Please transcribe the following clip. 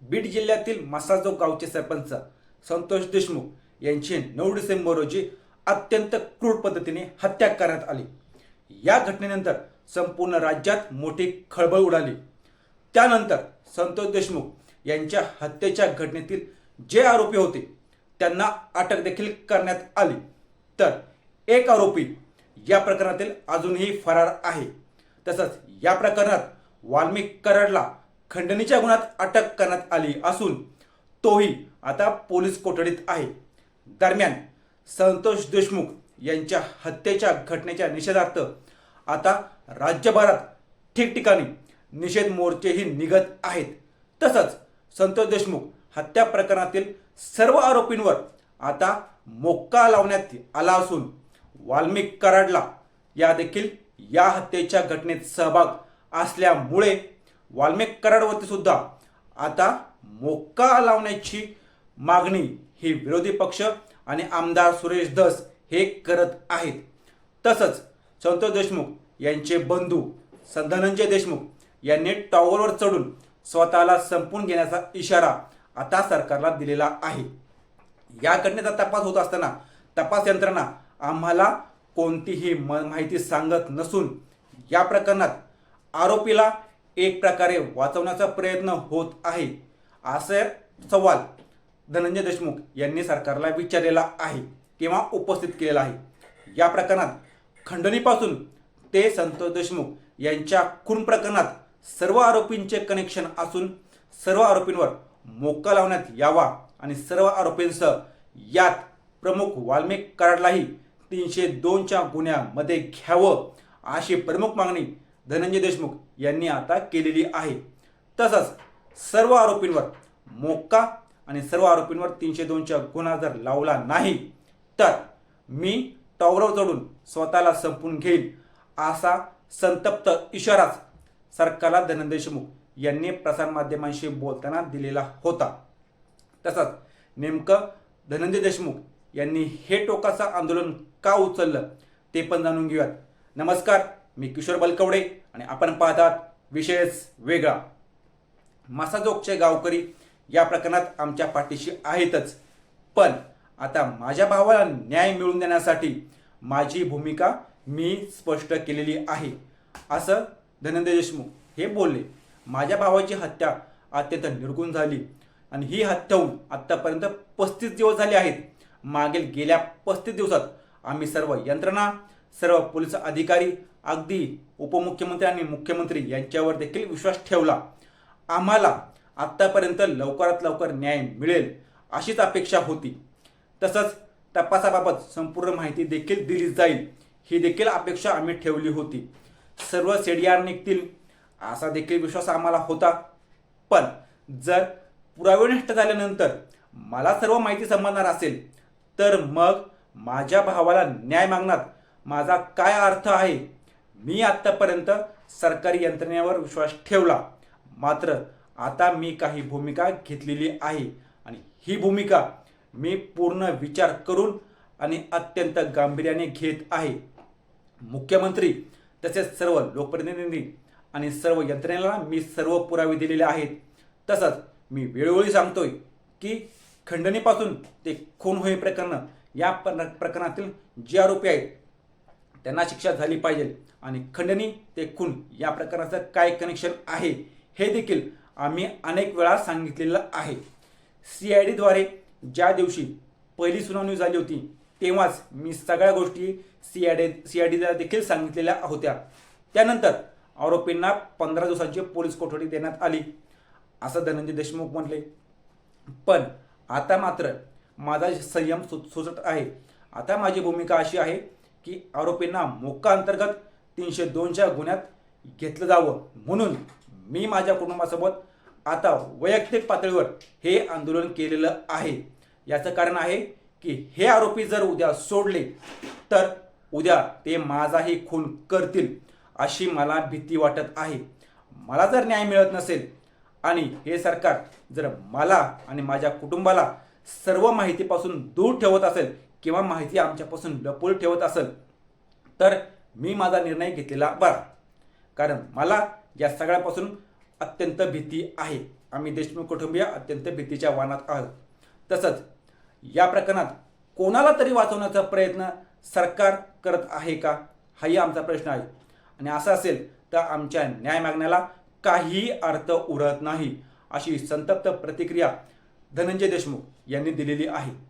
बीड जिल्ह्यातील मसाजो गावचे सरपंच संतोष देशमुख यांची नऊ डिसेंबर रोजी अत्यंत क्रूर पद्धतीने हत्या करण्यात आली. या घटनेनंतर संपूर्ण राज्यात मोठी खळबळ उडाली. त्यानंतर संतोष देशमुख यांच्या हत्येच्या घटनेतील जे आरोपी होते त्यांना अटक देखील करण्यात आली. तर एक आरोपी या प्रकरणातील अजूनही फरार आहे. तसंच या प्रकरणात वाल्मिक कराडला खंडणीच्या गुन्ह्यात अटक करण्यात आली असून तोही आता पोलीस कोठडीत आहे. दरम्यान संतोष देशमुख यांच्या हत्येच्या घटनेच्या निषेधार्थ आता राज्यभरात ठिकठिकाणी निषेध मोर्चेही निघत आहेत. तसंच संतोष देशमुख हत्या प्रकरणातील सर्व आरोपींवर आता मोक्का लावण्यात आला असून वाल्मिक कराडला या देखील या हत्येच्या घटनेत सहभाग असल्यामुळे वाल्मिक कराडवरती सुद्धा आता मोक्का लावण्याची मागणी ही विरोधी पक्ष आणि आमदार सुरेश धस हे करत आहेत. तसंच संतोष देशमुख यांचे बंधू स- धनंजय देशमुख यांनी टॉवरवर चढून स्वतःला संपून घेण्याचा इशारा आता सरकारला दिलेला आहे. या घटनेचा तपास होत असताना तपास यंत्रणा आम्हाला कोणतीही म- माहिती सांगत नसून या प्रकरणात आरोपीला एक प्रकारे वाचवण्याचा प्रयत्न होत आहे. असे सवाल धनंजय देशमुख यांनी सरकारला विचारलेला आहे किंवा उपस्थित केलेला आहे. या प्रकरणात खंडणीपासून ते संतोष देशमुख यांच्या खून प्रकरणात सर्व आरोपींचे कनेक्शन असून सर्व आरोपींवर मोका लावण्यात यावा आणि सर्व आरोपींसह यात प्रमुख वाल्मिक कराडलाही तीनशे दोनच्या गुन्ह्यामध्ये घ्यावं अशी प्रमुख मागणी धनंजय देशमुख यांनी आता केलेली आहे. तसंच सर्व आरोपींवर मोक्का आणि सर्व आरोपींवर तीनशे दोनच्या गुन्हा जर लावला नाही तर मी टॉवरवर चढून स्वतःला संपून घेईल असा संतप्त इशाराच सरकारला धनंजय देशमुख यांनी प्रसारमाध्यमांशी बोलताना दिलेला होता. तसंच नेमकं धनंजय देशमुख यांनी हे टोकाचं आंदोलन का उचललं ते पण जाणून घेऊयात. नमस्कार. मी किशोर बलकवडे आणि आपण पाहतात विषयच वेगळा. मासाजोगचे गावकरी या प्रकरणात आमच्या पाठीशी आहेतच. पण आता माझ्या भावाला न्याय मिळवून देण्यासाठी माझी भूमिका मी स्पष्ट केलेली आहे. असं धनंजय देशमुख हे बोलले. माझ्या भावाची हत्या अत्यंत निर्गुण झाली आणि ही हत्या होऊन आत्तापर्यंत पस्तीस दिवस झाले आहेत. मागील गेल्या पस्तीस दिवसात आम्ही सर्व यंत्रणा सर्व पोलीस अधिकारी अगदी उपमुख्यमंत्री आणि मुख्यमंत्री यांच्यावर देखील विश्वास ठेवला. आम्हाला आत्तापर्यंत लवकरात लवकर न्याय मिळेल अशीच अपेक्षा होती. तसंच तपासाबाबत संपूर्ण माहिती देखील दिली जाईल ही देखील अपेक्षा आम्ही ठेवली होती. सर्व सेडियार निघतील असा देखील विश्वास आम्हाला होता. पण जर पुरावे नष्ट झाल्यानंतर मला सर्व माहिती समजणार असेल तर मग माझ्या भावाला न्याय मागण्यात माझा काय अर्थ आहे? मी आत्तापर्यंत सरकारी यंत्रणेवर विश्वास ठेवला. मात्र आता मी काही भूमिका घेतलेली आहे आणि ही भूमिका मी पूर्ण विचार करून आणि अत्यंत गांभीर्याने घेत आहे. मुख्यमंत्री तसेच सर्व लोकप्रतिनिधी आणि सर्व यंत्रणेला मी सर्व पुरावे दिलेले आहेत. तसंच मी वेळोवेळी सांगतोय की खंडणीपासून ते खून होई प्रकरण या प्र- प्रकरणातील जे आरोपी आहेत त्यांना शिक्षा झाली पाहिजे. आणि खंडणी ते खून या प्रकरणाचं काय कनेक्शन आहे हे देखील आम्ही अनेक वेळा सांगितलेलं आहे. सी आय डीद्वारे ज्या दिवशी पहिली सुनावणी झाली होती तेव्हाच मी सगळ्या गोष्टी C I D C I डीला देखील सांगितलेल्या होत्या. त्यानंतर आरोपींना पंधरा दिवसांची पोलीस कोठडी देण्यात आली. असं धनंजय देशमुख म्हटले. पण आता मात्र माझा संयम सु सुचत आहे. आता माझी भूमिका अशी आहे की आरोपींना मोक्का अंतर्गत तीनशे दोनच्या गुन्ह्यात घेतलं जावं. म्हणून मी माझ्या कुटुंबासोबत आता वैयक्तिक पातळीवर हे आंदोलन केलेलं आहे. याचं कारण आहे की हे आरोपी जर उद्या सोडले तर उद्या ते माझाही खून करतील अशी मला भीती वाटत आहे. मला जर न्याय मिळत नसेल आणि हे सरकार जर मला आणि माझ्या कुटुंबाला सर्व माहितीपासून दूर ठेवत असेल किंवा माहिती आमच्यापासून लपवून ठेवत असेल तर मी माझा निर्णय घेतलेला बरा. कारण मला या सगळ्यापासून अत्यंत भीती आहे. आम्ही देशमुख कुटुंबीय अत्यंत भीतीच्या वाहनात आहोत. तसंच या प्रकरणात कोणाला तरी वाचवण्याचा प्रयत्न सरकार करत आहे का? हाही आमचा प्रश्न आहे. आणि असं असेल तर आमच्या न्याय मागण्याला काहीही अर्थ उरत नाही अशी संतप्त प्रतिक्रिया धनंजय देशमुख यांनी दिलेली आहे.